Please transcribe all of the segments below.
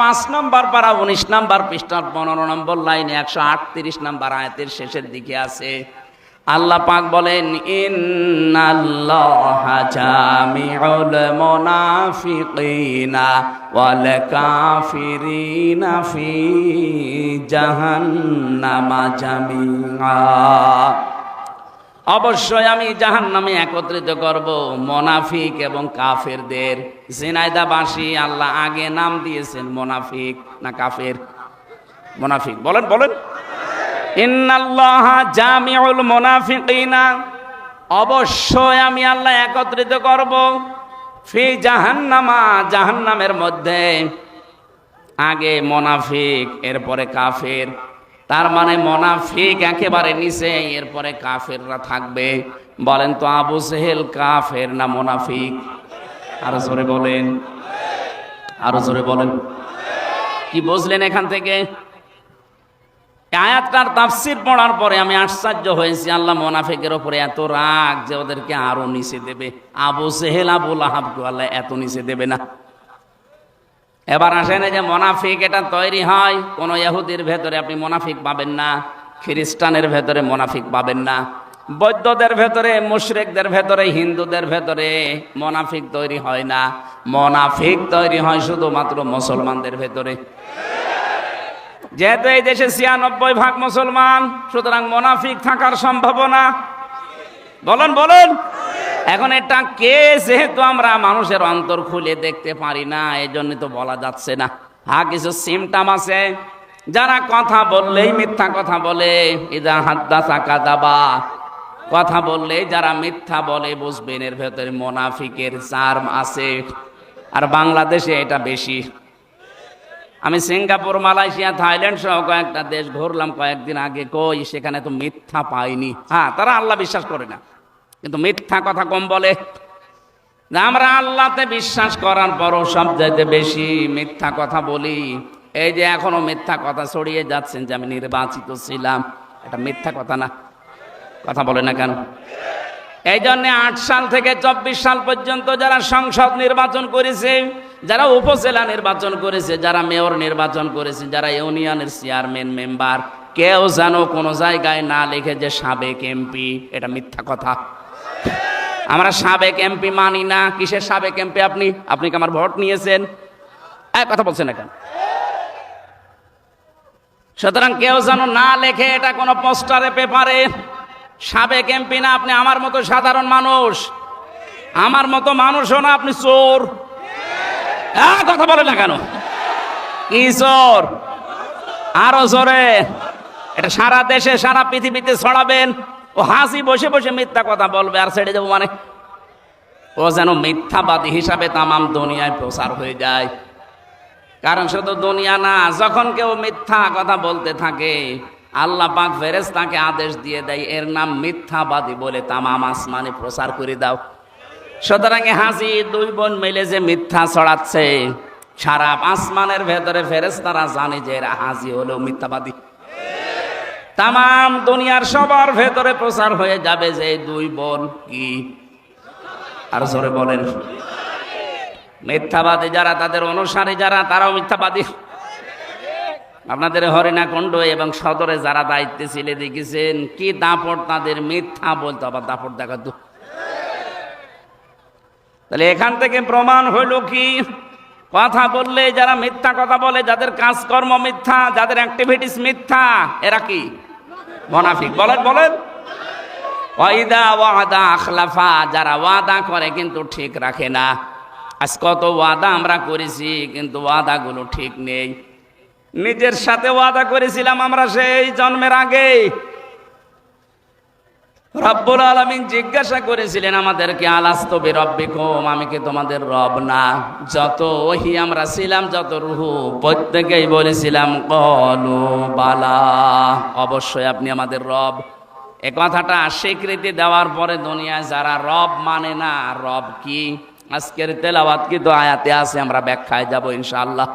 পাঁচ নম্বর পারা উনিশ নম্বর পনেরো নম্বর লাইনে একশো আটত্রিশ নম্বর আয়াতের শেষের দিকে আছে। আল্লাহ পাক বলেন জামিউল মুনাফিকিনা ওয়াল কাফিরিনা ফি জাহান্নামা জামিআ। অবশ্যই আমি জাহান নামে একত্রিত করব। মোনাফিক এবং কাফেরদের। জিনাইদাবাসী আল্লাহ আগে নাম দিয়েছেন মোনাফিক না কাফের? মোনাফিক। বলেন বলেন। ইন্নাল্লাহ জামিউল মোনাফিকিনা। অবশ্যই আমি আল্লাহ একত্রিত করব। ফি জাহান্নামা, জাহান্নামের মধ্যে। আগে মোনাফিক, এরপরে কাফের। তার মানে মোনাফিক একেবারে নিচে, এরপরে কাফেররা থাকবে। বলেন তো, আবু সেহেল কাফের না মোনাফিক? আরও জোরে বলেন। আরও জোরে বলেন। কি বুঝলেন এখান থেকে? আয়াতটার তাফসির পড়ার পরে আমি আশ্চর্য হয়েছি, আল্লাহ মোনাফিকের ওপরে এত রাগ যে ওদেরকে আরও নিচে দেবে। আবু সেহেল আবুল আহাবকে আল্লাহ এত নিচে দেবে না। এবার আসেন যে মোনাফিক, এটা তৈরি হয়। কোন ইহুদির ভেতরে আপনি মোনাফিক পাবেন না, খ্রিস্টানের ভেতরে মোনাফিক পাবেন না। বৌদ্ধদের ভেতরে, মুশরিকদের ভেতরে, হিন্দুদের ভেতরে মোনাফিক তৈরি হয় না। মোনাফিক তৈরি হয় শুধুমাত্র মুসলমানদের ভেতরে। যেহেতু এই দেশে ছিয়ানব্বই ভাগ মুসলমান, সুতরাং মোনাফিক থাকার সম্ভাবনা। বলেন বলেন। এখন এটা কে? যেহেতু আমরা মানুষের অন্তর খুলে দেখতে পারি না এই জন্য তো বলা যাচ্ছে না। হ্যাঁ কিছু সিমটাম আছে? যারা কথা বললেই মিথ্যা কথা বলে। ইদা হাদ্দা চাকা দাবা কথা বললে যারা মিথ্যা বলে, বুঝবেন এর ভেতরে মোনাফিকের চার্ম আছে। আর বাংলাদেশে এটা বেশি। আমি সিঙ্গাপুর, মালয়েশিয়া, থাইল্যান্ড সহ কয়েকটা দেশ ঘুরলাম কয়েকদিন আগে। কই, সেখানে তো মিথ্যা পাইনি। হ্যাঁ তারা আল্লাহ বিশ্বাস করে না। কিন্তু মিথ্যা কথা কম বলে। আমরা আল্লাহতে বিশ্বাস করার পরও সব চাইতে বেশি মিথ্যা কথা বলি। এই যে এখনও মিথ্যা কথা ছড়িয়ে যাচ্ছেন যে আমি নির্বাচিত ছিলাম, এটা মিথ্যা কথা না। কথা বলে না কেন? এই জন্যে আট সাল থেকে চব্বিশ সাল পর্যন্ত যারা সংসদ নির্বাচন করেছে, যারা উপজেলা নির্বাচন করেছে, যারা মেয়র নির্বাচন করেছে, যারা ইউনিয়নের চেয়ারম্যান, মেম্বার, কেউ যেন কোনো জায়গায় না লিখে যে সাবেক এমপি, এটা মিথ্যা কথা। আমরা সাবেক এমপি মানি না। কিসের সাবেক এমপি আপনি? আপনি কি আমার ভোট নিয়েছেন? কথা বলছেন এখন সুতরাং কেউ যেন না লেখে, এটা কোনো পোস্টারে, পেপারে। সাবেক এমপি না, আপনি আমার মতো সাধারণ মানুষ। আমার মতো মানুষও না, আপনি চোর। কথা বলেন না কেন? কি চোর? আরও জোরে। এটা সারা দেশে, সারা পৃথিবীতে ছড়াবেন। ও হাসি বসে বসে মিথ্যা কথা বলবে আর ছেড়ে দেবো মানে? ও যেন মিথ্যাবাদী হিসাবে তামাম দুনিয়ায় প্রচার হয়ে যায়। কারণ শুধু দুনিয়া না, যখন কেউ মিথ্যা কথা বলতে থাকে, আল্লাহ পাক ফেরেস তাকে আদেশ দিয়ে দেয়, এর নাম মিথ্যাবাদী বলে তামাম আসমানে প্রচার করে দাও। সুতরাং হাসি দুই বোন মিলে যে মিথ্যা ছড়াচ্ছে, সারা আসমানের ভেতরে ফেরেস তারা জানে যে এরা হাসি হলেও মিথ্যাবাদী। তামাম দুনিয়ার সবার ভেতরে প্রচার হয়ে যাবে যে দুই বোন কি? আর জোরে বলেন। মিথ্যাবাদী যারা, তাদের অনুসারী যারা, তারাও মিথ্যাবাদী। আপনাদের হরিণা কুণ্ড এবং সদরে যারা দায়িত্বে ছিলে, দেখেছেন? কি দাপট তাদের মিথ্যা বলতো, আবার দাপট দেখাতো। তাহলে এখান থেকে প্রমাণ হইল কি? কথা বললে, যারা মিথ্যা কথা বলে, যাদের কাজকর্ম মিথ্যা, যাদের অ্যাক্টিভিটিস মিথ্যা, এরা কি? মনাফিক। বলেন বলেন। ওয়াইদা ওয়াদা আখলাফা, যারা ওয়াদা করে কিন্তু ঠিক রাখে না। আজ কত ওয়াদা আমরা করেছি, কিন্তু ওয়াদাগুলো ঠিক নেই। নিজের সাথে ওয়াদা করেছিলাম আমরা সেই জন্মের আগে রব্বুল আলমিন জিজ্ঞাসা করেছিলেন আমাদেরকে, আলাস্তবে রব্বে কম আমি কি তোমাদের রব না? যত ওহি আমরা ছিলাম, যত রুহু, প্রত্যেকেই বলেছিলাম, কলু বালা। অবশ্যই আপনি আমাদের রব। এ কথাটা স্বীকৃতি দেওয়ার পরে দুনিয়ায় যারা রব মানে না, রব কি? আজকের তেলাওয়াত কিন্তু আয়াতে আছে, আমরা ব্যাখ্যায় যাব ইনশাআল্লাহ।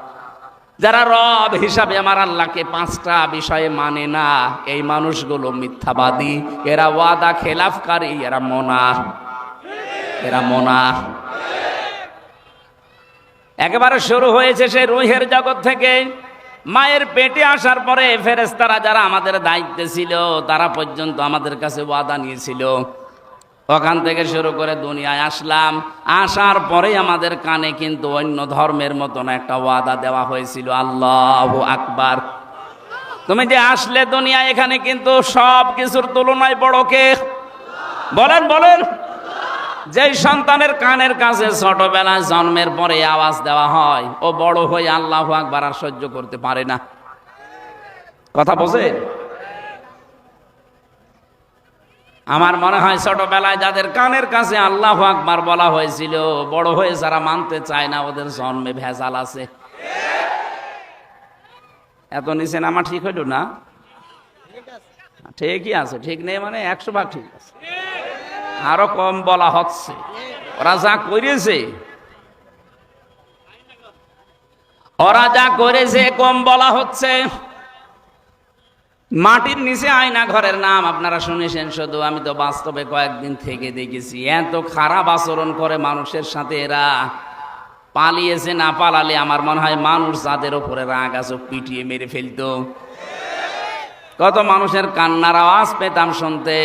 যারা রব হিসাবে আমার আল্লাহকে পাঁচটা বিষয়ে মানে না, এই মানুষগুলো মিথ্যাবাদী। এরা ওয়াদা খেলাফকারী, এরা মোনা। এরা মোনা। একেবারে শুরু হয়েছে সেই রুহের জগৎ থেকে। মায়ের পেটে আসার পরে ফেরেস্তারা যারা আমাদের দায়িত্বে ছিল, তারা পর্যন্ত আমাদের কাছে ওয়াদা নিয়েছিল। ওখান থেকে শুরু করে দুনিয়ায় আসলাম। আসার পরে আমাদের কানে কিন্তু অন্য ধর্মের মতন একটা ওয়াদা দেওয়া হয়েছিল। আল্লাহ আকবার। তুমি যে আসলে দুনিয়া এখানে কিন্তু সব কিছুর তুলনায় বড় কে? বলেন বলেন। যেই সন্তানের কানের কাছে ছোটবেলায় জন্মের পরে আওয়াজ দেওয়া হয়, ও বড় হয়ে আল্লাহ আকবার আর সহ্য করতে পারে না। কথা বোঝে আমার মনে হয় ছোটবেলায় যাদের কানের কাছে আল্লাহ আকবার বলা হয়েছিল, বড় হয়ে যারা মানতে চায় না, ওদের জন্মে ভেজাল আছে। এত নিচে নামা ঠিক হইল না? ঠিকই আছে, ঠিক নেই মানে একশো ভাগ ঠিক আছে। আরও কম বলা হচ্ছে। ওরা যা করেছে, ওরা যা করেছে, কম বলা হচ্ছে। মাটির নিচে আয়না ঘরের নাম আপনারা শুনেছেন শুধু, আমি তো বাস্তবে কয়েকদিন থেকে দেখেছি, এত খারাপ আচরণ করে মানুষের সাথে এরা। পালিয়েছে না পালালে আমার মনে হয় মানুষ যাদের ওপরে রাগ আছে পিটিয়ে মেরে ফেলতো। কত মানুষের কান্নার আওয়াজ পেতাম শুনতে।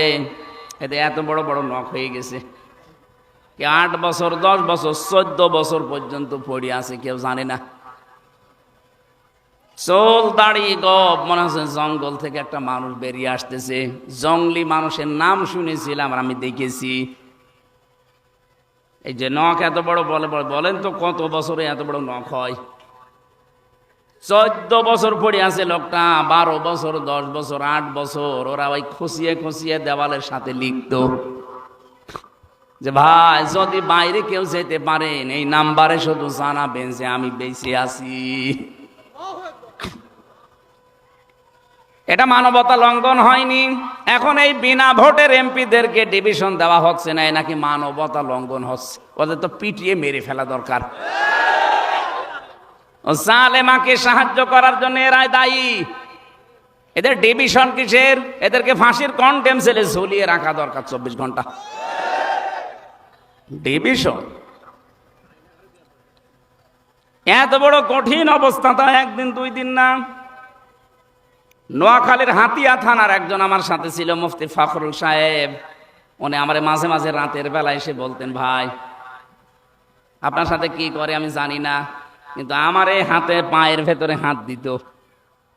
এতে এত বড় বড় নখ হয়ে গেছে। কে আট বছর, দশ বছর, চোদ্দ বছর পর্যন্ত পড়ে আছে, কেউ জানে না। চোল দাড়ি গপ মনে হচ্ছে জঙ্গল থেকে একটা মানুষ বেরিয়ে আসতেছে। জঙ্গলি মানুষের নাম শুনেছিলাম আর আমি দেখেছি। এই যে নখ এত বড় বলে, বলে- বলেন তো কত বছরে এত বড় নখ হয়? চোদ্দ বছর পড়ে আছে লোকটা, বারো বছর, দশ বছর, আট বছর, ওরা ওই খুশিয়ে খুশিয়ে দেওয়ালের সাথে লিখতো। যে ভাই, যদি বাইরে কেউ যেতে পারেন, এই নাম্বারে শুধু জানাবেন যে আমি বেঁচে আছি। এটা মানবতা লঙ্ঘন হয়নি। এখন এই বিনা ভোটের এমপিদেরকে ডিভিশন দেওয়া হচ্ছে না নাকি মানবতা লঙ্ঘন হচ্ছে। ওদের তো পিটিয়ে মেরে ফেলা দরকার। জালেমাকে সাহায্য করার জন্য এরাই দায়ী। এদের ডিভিশন কিসের? এদেরকে ফাঁসির কন্টেম সেলে ঝুলিয়ে রাখা দরকার চব্বিশ ঘণ্টা। ডিভিশন। এত বড় কঠিন অবস্থা তা একদিন, দুই দিন না। নোয়াখালীর হাতিয়া থানার একজন আমার সাথে ছিল, মুফতি ফখরুল সাহেব। উনি আমার মাঝে মাঝে রাতের বেলা এসে বলতেন, ভাই, আপনার সাথে কি করে আমি জানি না, কিন্তু আমার এই হাতে পায়ের ভেতরে হাত দিত।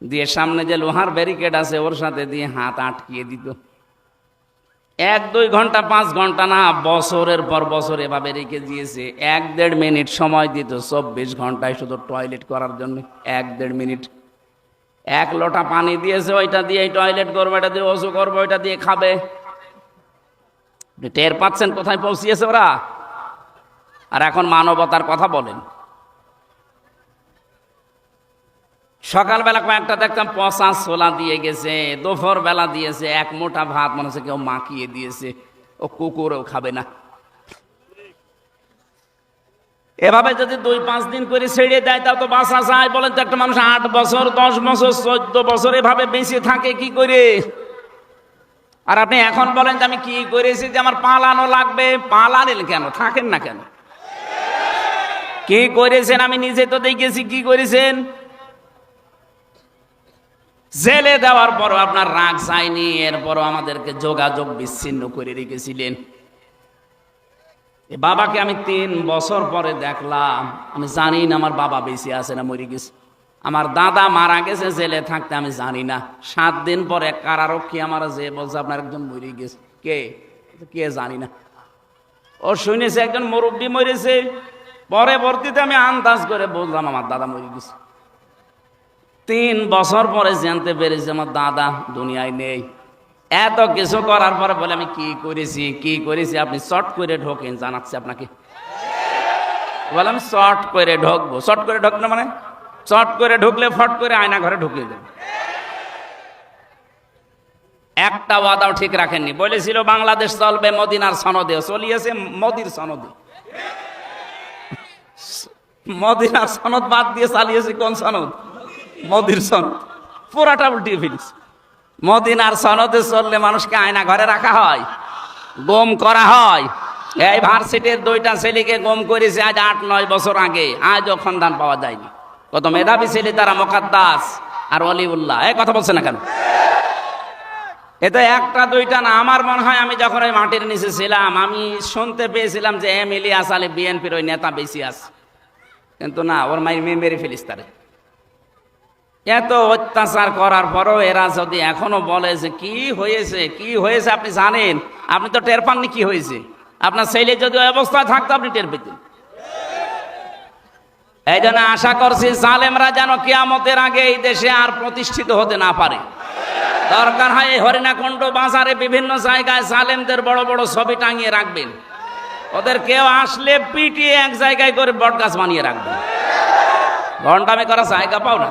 দিয়ে সামনে যে লোহার ব্যারিকেড আছে, ওর সাথে দিয়ে হাত আটকিয়ে দিত। এক, দুই ঘণ্টা, পাঁচ ঘণ্টা না, বছরের পর বছর এভাবে রেখে দিয়েছে। এক, দেড় মিনিট সময় দিত চব্বিশ ঘন্টায় শুধু টয়লেট করার জন্য। এক, দেড় মিনিট। এক লোটা পানি দিয়েছে, ওইটা দিয়ে টয়লেট করব এটা দিয়ে ওষু করব, ওইটা দিয়ে খাবে। টের পাচ্ছেন কোথায় পৌঁছিয়েছে ওরা? আর এখন মানবতার কথা বলেন। সকালবেলা কয়েকটা দেখতাম, পচা ছোলা দিয়ে গেছে দুপুর বেলা দিয়েছে, এক মোটা ভাত, মনে কেউ মাখিয়ে দিয়েছে। ও কুকুরও খাবে না। এভাবে যদি দুই, পাঁচ দিন করে ছেড়ে দেয়, তাও তো বাঁচা যায়। বলেন তো একটা মানুষ আট বছর, দশ বছর, চোদ্দ বছর এভাবে বেঁচে থাকে কি করে? আর আপনি এখন বলেন যে আমি কি করেছি যে আমার পালানো লাগবে? পালানেন কেন? থাকেন না কেন? কি করেছেন? আমি নিজে তো দেখেছি কি করেছেন? জেলে দেওয়ার পরও আপনার রাগ যায়নি, এরপরও আমাদেরকে যোগাযোগ বিচ্ছিন্ন করে রেখেছিলেন। বাবাকে আমি তিন বছর পরে দেখলাম। আমি জানি না আমার বাবা বেঁচে আছে না মরে গেছে। আমার দাদা মারা গেছে, জেলে থাকতে আমি জানি না। সাত দিন পরে কারারক্ষী আমার যে বলছে আপনার একজন মরে গেছে। কে? কে জানি না। ও শুনেছে একজন মুরব্বী মরেছে। পরবর্তীতে আমি আন্দাজ করে বললাম আমার দাদা মরে গেছে। তিন বছর পরে জানতে পেরেছি আমার দাদা দুনিয়ায় নেই। এত কিছু করার পরে বলে, আমি কি করেছি? কি করেছি? আপনি শর্ট করে ঢোকেন, জানাচ্ছি আপনাকে। বলে, আমি শর্ট করে ঢোকবো। শর্ট করে ঢোকবো মানে? শর্ট করে ঢুকলে ফট করে আয়না ঘরে ঢুকিয়ে দেবো। একটা ওয়াদাও ঠিক রাখেননি। বলেছিল, বাংলাদেশ চলবে মদিনার সনদে। চলিয়েছে মোদির সনদে। মদিনার সনদ বাদ দিয়ে চালিয়েছে কোন সনদ? মোদির সনদ। পুরাটা উল্টিয়ে ফেলিস মদিনার সনদে চললে মানুষকে আয়না ঘরে রাখা হয়, গম করা হয়। এই ভার্সিটির দুইটা ছেলেকে গম করেছে আজ আট, নয় বছর আগে, আজও সন্ধান পাওয়া যায়নি। কত মেধাবী ছেলে তারা, মোকাদ্দাস আর অলিউল্লাহ। এই কথা বলছে না কেন? এতে একটা, দুইটা না। আমার মনে হয় আমি যখন ওই মাটির নিচে ছিলাম, আমি শুনতে পেয়েছিলাম যে এম ইলিয়াস আলী বিএনপির ওই নেতা বেশি আছে। কিন্তু না, ওর মাই মেয়ে মেরে ফেলিস তারে। এত অত্যাচার করার পরও এরা যদি এখনও বলে যে কি হয়েছে কি হয়েছে আপনি জানেন? আপনি তো টের পাননি কি হয়েছে? আপনার ছেলে যদি অবস্থায় থাকতো, আপনি টের পেতেন। এই জন্য আশা করছি জালেমরা যেন কিয়ামতের আগে এই দেশে আর প্রতিষ্ঠিত হতে না পারে। দরকার হয় এই হরিণাকুণ্ড বাজারে বিভিন্ন জায়গায় জালেমদের বড় বড় ছবি টাঙিয়ে রাখবেন। ওদের কেউ আসলে পিটিয়ে এক জায়গায় করে বটগাছ বানিয়ে রাখবেন। ঘন্টামি করা জায়গা পাও না।